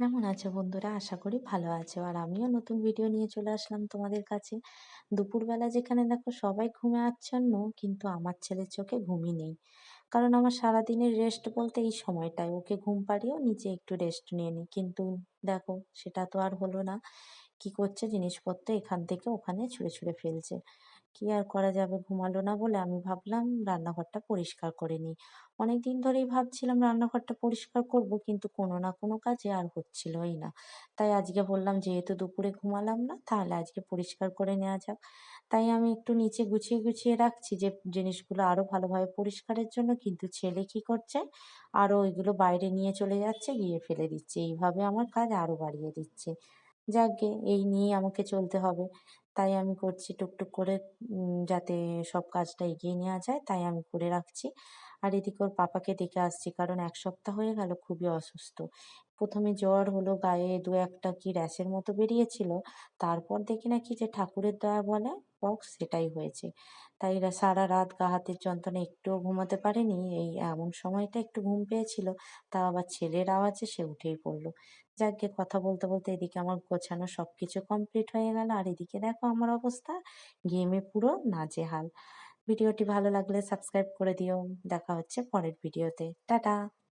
কেমন আছো বন্ধুরা? আশা করি ভালো আছো। আর আমিও নতুন ভিডিও নিয়ে চলে আসলাম তোমাদের কাছে। দুপুরবেলা যেখানে দেখো সবাই ঘুমে আচ্ছন্ন, কিন্তু আমার ছেলের চোখে ঘুমই নেই। কারণ আমার সারাদিনের রেস্ট বলতে এই সময়টায়। ওকে ঘুম পাড়িয়েও নিচে একটু রেস্ট নিয়ে নিই। কিন্তু দেখো, সেটা তো আর হলো না। কি করছে জিনিসপত্র এখান থেকে ওখানে ছুঁড়ে ছুঁড়ে ফেলছে। কি আর করা যাবে? ঘুমালো না বলে আমি ভাবলাম রান্নাঘরটা পরিষ্কার করে নিই। অনেক দিন ধরেই ভাবছিলাম রান্নাঘরটা পরিষ্কার করব কিন্তু কোনো না কোনো কাজে আর হচ্ছিলই না। তাই আজকে বললাম যেহেতু দুপুরে ঘুমালাম না, তাহলে আজকে পরিষ্কার করে নেওয়া যাক। তাই আমি একটু নিচে গুছিয়ে গুছিয়ে রাখছি যে জিনিসগুলো আরও ভালোভাবে পরিষ্কারের জন্য, কিন্তু ছেলে কি করছে? আরও ওইগুলো বাইরে নিয়ে চলে যাচ্ছে, গিয়ে ফেলে দিচ্ছে। এইভাবে আমার কাজ আরও বাড়িয়ে দিচ্ছে। যাকগে, এই নিয়েই আমাকে চলতে হবে। তাই আমি করছি টুকটুক করে যাতে সব কাজটা এগিয়ে নেওয়া যায়, তাই আমি করে রাখছি। আর এদিকে ওর পাপাকে ডেকে আসছি, কারণ এক সপ্তাহ হয়ে গেল, খুবই অসুস্থ। প্রথমে জ্বর হলো, গায়ে দু একটা কি র্যাশের মতো বেরিয়েছিল। তারপর দেখি নাকি যে ঠাকুরের দয়া বলে পক্স সেটাই হয়েছে। তাই সারা রাত গা হাতের যন্ত্রণা একটুও ঘুমাতে পারেনি। এই এমন সময়টা একটু ঘুম পেয়েছিল। তা আবার ছেলের আওয়াজে সে উঠেই পড়ল। যাকে কথা বলতে বলতে এদিকে আমার গোছানো সব কিছু কমপ্লিট হয়ে গেল। আর এদিকে দেখো আমার অবস্থা। গেমে পুরো নাজেহাল। ভিডিওটি ভালো লাগলে সাবস্ক্রাইব করে দিও। দেখা হচ্ছে পরের ভিডিওতে। টাটা!